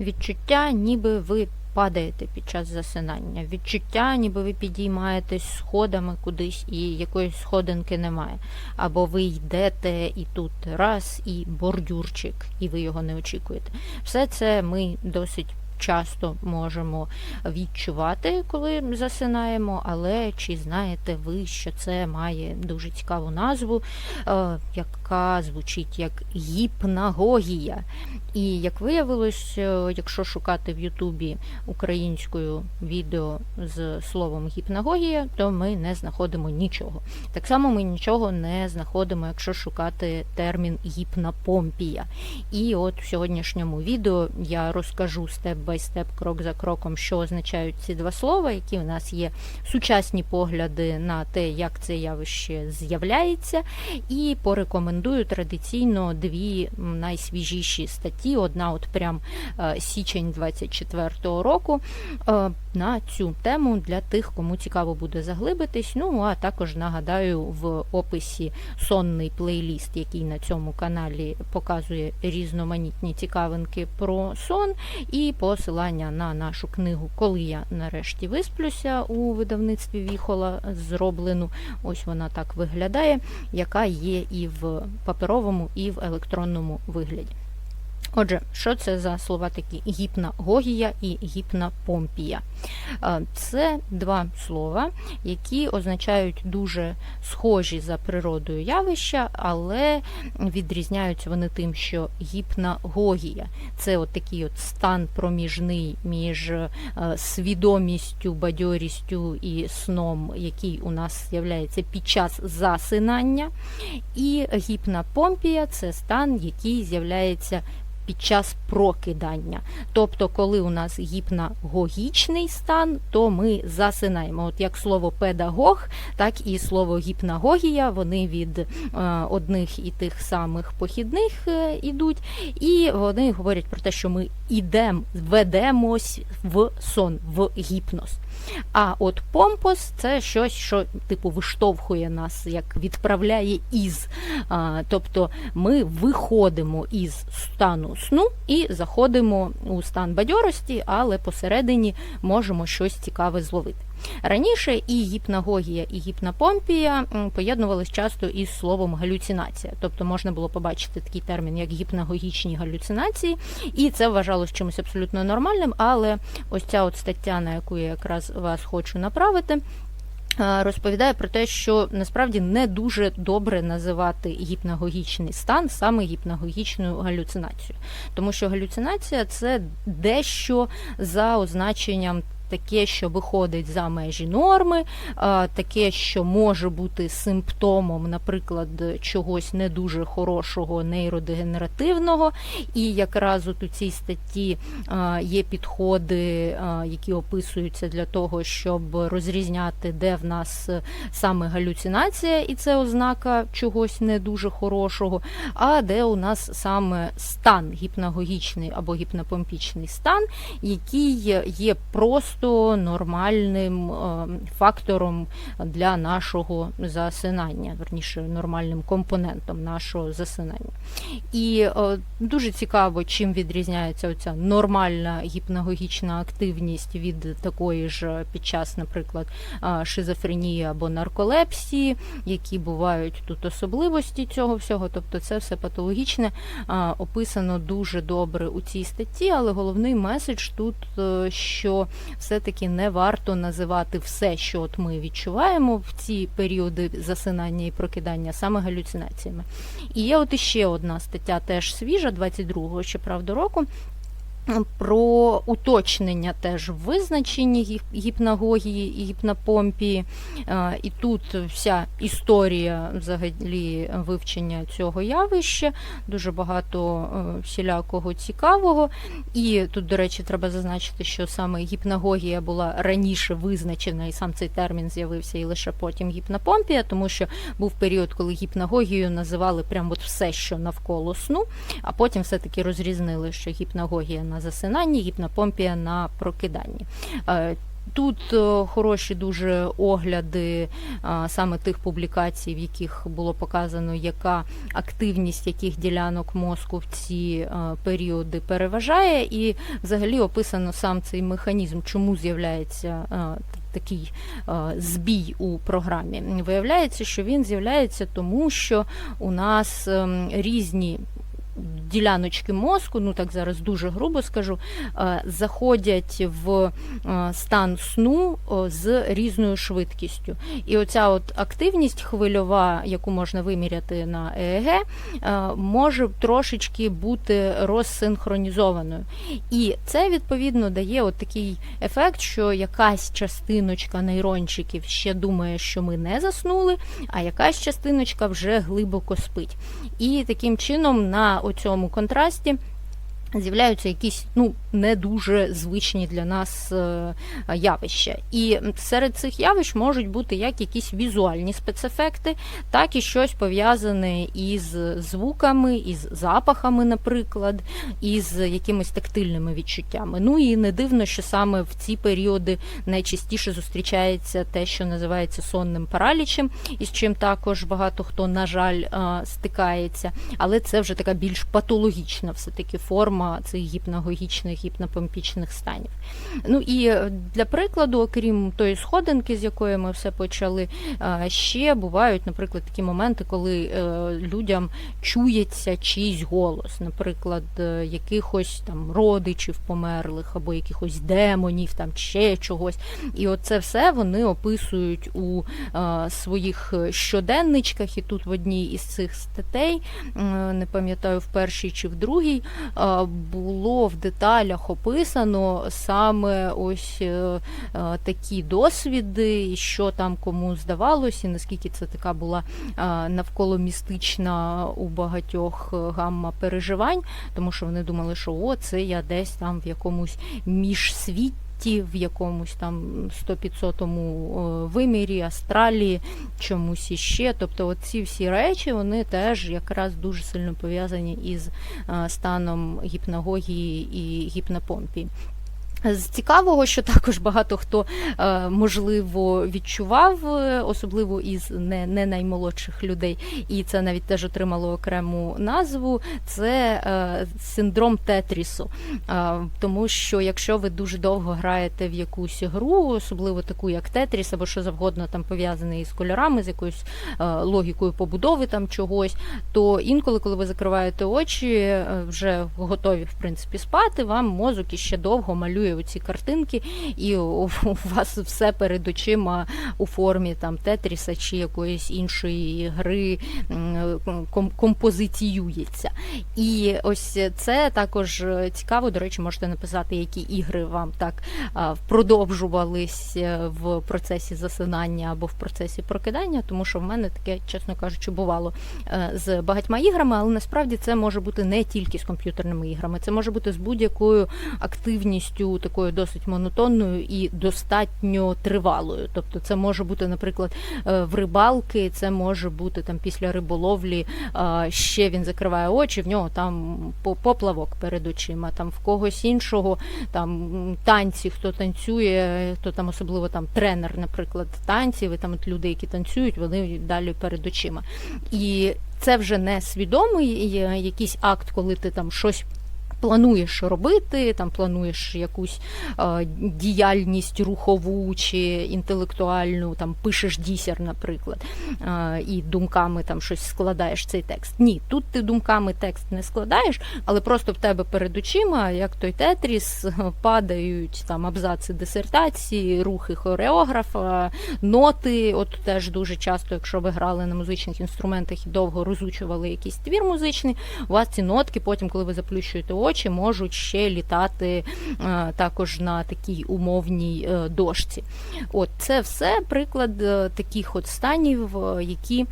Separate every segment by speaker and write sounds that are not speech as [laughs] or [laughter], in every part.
Speaker 1: Відчуття, ніби ви падаєте під час засинання. Відчуття, ніби ви підіймаєтесь сходами кудись і якоїсь сходинки немає. Або ви йдете і тут раз, і бордюрчик, і ви його не очікуєте. Все це ми досить часто можемо відчувати, коли засинаємо, але чи знаєте ви, що це має дуже цікаву назву, е, яка звучить як гіпнагогія. І як виявилось, е, якщо шукати в Ютубі українською відео з словом гіпнагогія, то ми не знаходимо нічого. Так само ми нічого не знаходимо, якщо шукати термін гіпнопомпія. І от в сьогоднішньому відео я розкажу степ бай степ, крок за кроком, що означають ці два слова, які у нас є сучасні погляди на те, як це явище з'являється, і порекомендую традиційно дві найсвіжіші статті. Одна, от прям е, січень 24-го року, е, на цю тему для тих, кому цікаво буде заглибитись. Ну а також нагадаю в описі сонний плейліст, який на цьому каналі показує різноманітні цікавинки про сон, і посилання на нашу книгу Коли я нарешті висплюся у видавництві Віхола зроблену. Ось вона так виглядає, яка є і в паперовому, і в електронному вигляді. Отже, що це за слова такі гіпнагогія і гіпнопомпія? Е, Це два слова, які означають дуже схожі за природою явища, але відрізняються вони тим, що гіпнагогія це от такий от стан проміжний між е, свідомістю, бадьорістю і сном, який у нас з'являється під час засинання. І гіпнопомпія це стан, який з'являється під час прокидання. Тобто, коли у нас гіпнагогічний стан, то ми засинаємо. От як слово педагог, так і слово гіпнагогія, вони від е, одних і тих самих похідних е, ідуть, і вони говорять про те, що ми ідемо, ведемось в сон, в гіпноз. А от помпос це щось, що типу виштовхує нас, як відправляє із. Тобто ми виходимо із стану сну і заходимо у стан бадьорості, але посередині можемо щось цікаве зловити. Раніше і гіпнагогія, і гіпнопомпія м, поєднувались часто із словом галюцинація. Тобто можна було побачити такий термін, як гіпнагогічні галюцинації, і це вважалось чимось абсолютно нормальним. Але ось ця от стаття, на яку я якраз вас хочу направити. Е, Розповідає про те, що насправді не дуже добре називати гіпнагогічний стан саме гіпнагогічною галюцинацією, тому що галюцинація це дещо за означенням. Таке, що виходить за межі норми, таке, що може бути симптомом, наприклад, чогось не дуже хорошого нейродегенеративного. І якраз от у цій статті є підходи, які описуються для того, щоб розрізняти, де в нас саме галюцинація, і це ознака чогось не дуже хорошого, а де у нас саме стан гіпнагогічний або гіпнопомпічний стан, який є просто нормальним е, фактором для нашого засинання, верніше нормальним компонентом нашого засинання. І е, дуже цікаво, чим відрізняється оця нормальна гіпнагогічна активність від такої ж під час, наприклад, е, шизофренії або нарколепсії, які бувають тут особливості цього всього. Тобто це все патологічне описано дуже добре у цій статті, але головний меседж тут, що все-таки не варто називати все, що от ми відчуваємо в ці періоди засинання і прокидання, саме галюцинаціями. І є от іще одна стаття, теж свіжа, 22-го, щоправда, року. Про уточнення теж в визначенні гіпнагогії і гіпнопомпії. Е, І тут вся історія взагалі вивчення цього явища, дуже багато е, всілякого цікавого. І тут, до речі, треба зазначити, що саме гіпнагогія була раніше визначена, і сам цей термін з'явився, і лише потім гіпнопомпія, тому що був період, коли гіпнагогією називали прям от все, що навколо сну, а потім все-таки розрізнили, що гіпнагогія на засинанні, гіпнопомпія на прокиданні. Е, Тут е, хороші дуже огляди саме тих публікацій, в яких було показано, яка активність яких ділянок мозку в ці е, періоди переважає, і взагалі описано сам цей механізм, чому з'являється е, такий е, збій у програмі. Виявляється, що він з'являється тому, що у нас ем, різні. Діляночки мозку, ну так зараз дуже грубо скажу, е, заходять в е, стан сну з різною швидкістю. І оця от активність хвильова, яку можна виміряти на ЕЕГ, е, може трошечки бути розсинхронізованою. І це відповідно дає от такий ефект, що якась частиночка нейрончиків ще думає, що ми не заснули, а якась частиночка вже глибоко спить. І таким чином на оцьому контрасті. З'являються якісь ну не дуже звичні для нас е, явища, і серед цих явищ можуть бути як якісь візуальні спецефекти, так і щось пов'язане із звуками, із запахами, наприклад, із якимись тактильними відчуттями. Ну і не дивно, що саме в ці періоди найчастіше зустрічається те, що називається сонним паралічем, із чим також багато хто, на жаль, е, стикається, але це вже така більш патологічна все-таки форма цих гіпнагогічних, гіпнопомпічних станів. Ну і е, для прикладу, окрім тої сходинки, з якої ми все почали, е, ще бувають, наприклад, такі моменти, коли е, людям чується чийсь голос, наприклад, якихось там родичів померлих або якихось демонів, там ще чогось. І оце все вони описують у своїх щоденничках, і тут в одній із цих статей, не пам'ятаю, в першій чи в другій, було в деталях описано саме ось е, е, такі досвіди, що там кому здавалося, наскільки це така була е, навколо містична у багатьох гамма переживань, тому що вони думали, що о, це я десь там в якомусь міжсвітті, в якомусь там 100-500 вимірі, астралі, чомусь іще. Тобто ці всі речі вони теж якраз дуже сильно пов'язані із е, станом гіпнагогії і гіпнопомпії. З цікавого, що також багато хто е, можливо відчував, е, особливо із не, не наймолодших людей, і це навіть теж отримало окрему назву. Це е, синдром Тетрісу. Тому що якщо ви дуже довго граєте в якусь гру, особливо таку як Тетріс, або що завгодно там пов'язане із кольорами, з якоюсь логікою побудови там чогось, то інколи, коли ви закриваєте очі, вже готові в принципі спати, вам мозок іще довго малює ці картинки, і у, вас все перед очима у формі там Тетріса чи якоїсь іншої гри композиціюється. І ось це також цікаво. До речі, можете написати, які ігри вам так продовжувались е, в процесі засинання або в процесі прокидання, тому що в мене таке, чесно кажучи, бувало е, з багатьма іграми, але насправді це може бути не тільки з комп'ютерними іграми, це може бути з будь-якою активністю такою досить монотонною і достатньо тривалою. Тобто, це може бути, наприклад, е, в рибалки, це може бути там після риболовлі. е, Ще він закриває очі, в нього там поплавок перед очима. Там в когось іншого там танці, хто танцює, хто там особливо там тренер, наприклад, танців, і там от люди, які танцюють, вони далі перед очима. І це вже не свідомий е, якийсь акт, коли ти там щось. Плануєш робити, там плануєш якусь е, діяльність рухову чи інтелектуальну, там пишеш дісер, наприклад, е, і думками там щось складаєш цей текст. Ні, тут ти думками текст не складаєш, але просто в тебе перед очима, як той тетріс, е, падають там абзаци дисертації, рухи хореографа, ноти. От теж дуже часто, якщо ви грали на музичних інструментах і довго розучували якийсь твір музичний, у вас ці нотки, потім, коли ви заплющуєте очі, можуть ще літати е, також на такій умовній е, дошці. От це все приклад е, таких от станів, які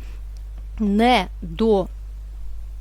Speaker 1: не до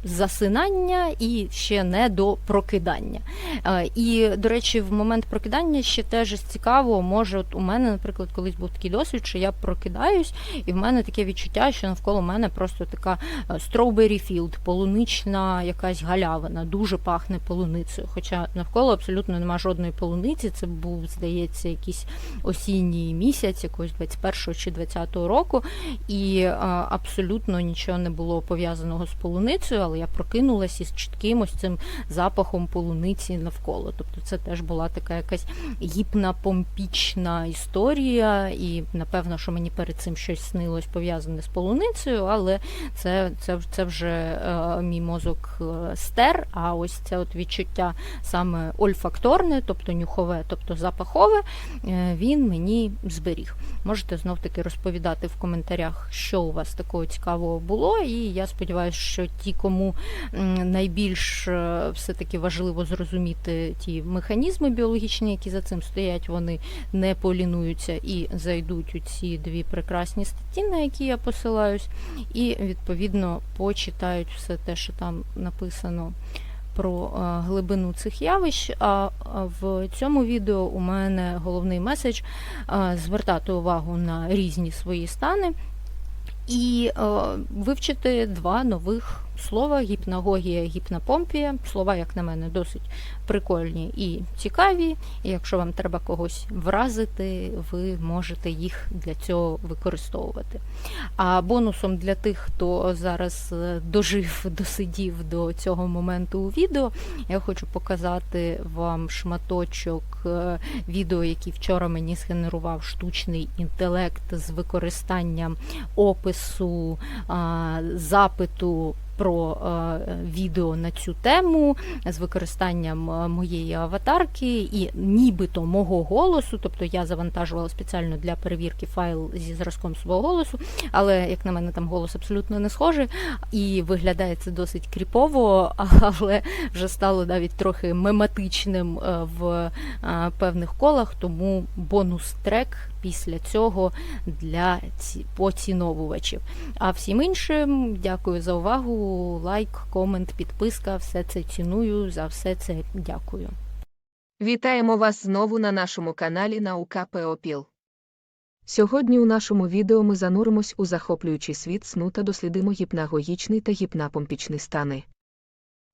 Speaker 1: засинання і ще не до прокидання. Е, І, до речі, в момент прокидання ще теж цікаво, може, от у мене, наприклад, колись був такий досвід, що я прокидаюсь, і в мене таке відчуття, що навколо мене просто така е, strawberry field, полунична якась галявина, дуже пахне полуницею. Хоча навколо абсолютно нема жодної полуниці. Це був, здається, якийсь осінній місяць, якогось 21 чи 20 року, і е, абсолютно нічого не було пов'язаного з полуницею, але я прокинулась із чітким ось цим запахом полуниці навколо. Тобто це теж була така якась гіпна помпічна історія, і напевно, що мені перед цим щось снилось пов'язане з полуницею, але це, це, це вже е, мій мозок е, стер. А ось це от відчуття саме ольфакторне, тобто нюхове, тобто запахове, е, він мені зберіг. Можете знов таки розповідати в коментарях, що у вас такого цікавого було. І я сподіваюся, що ті, кому м, найбільш е, все-таки важливо зрозуміти ті механізми біологічні, які за цим стоять, вони не полінуються і зайдуть у ці дві прекрасні статті, на які я посилаюсь, і відповідно почитають все те, що там написано. Про е, глибину цих явищ. А в цьому відео у мене головний меседж е, звертати увагу на різні свої стани і вивчити два нових слова: гіпнагогія, гіпнопомпія. Слова, як на мене, досить прикольні і цікаві. І якщо вам треба когось вразити, ви можете їх для цього використовувати. А бонусом для тих, хто зараз е, дожив, [laughs] досидів до цього моменту у відео, я хочу показати вам шматочок е, відео, який вчора мені згенерував штучний інтелект з використанням опису, запиту. Про е, відео на цю тему з використанням е, моєї аватарки і нібито мого голосу, тобто я завантажувала спеціально для перевірки файл зі зразком свого голосу, але як на мене там голос абсолютно не схожий, і виглядає це досить кріпово, [laughs] але вже стало навіть трохи мематичним е, в певних колах, тому бонус-трек після цього для ці- поціновувачів. А всім іншим дякую за увагу. Лайк, комент, підписка. Все це ціную. За все це дякую.
Speaker 2: Вітаємо вас знову на нашому каналі Наука Пеопіл. Сьогодні у нашому відео ми зануримось у захоплюючий світ сну та дослідимо гіпнагогічний та гіпнапомпічний стани.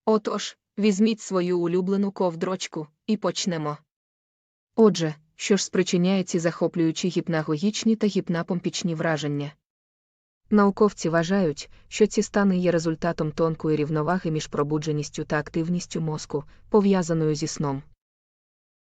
Speaker 2: Отож, візьміть свою улюблену ковдрочку і почнемо. Отже, що ж спричиняє ці захоплюючі гіпнагогічні та гіпнапомпічні враження? Науковці вважають, що ці стани є результатом тонкої рівноваги між пробудженістю та активністю мозку, пов'язаною зі сном.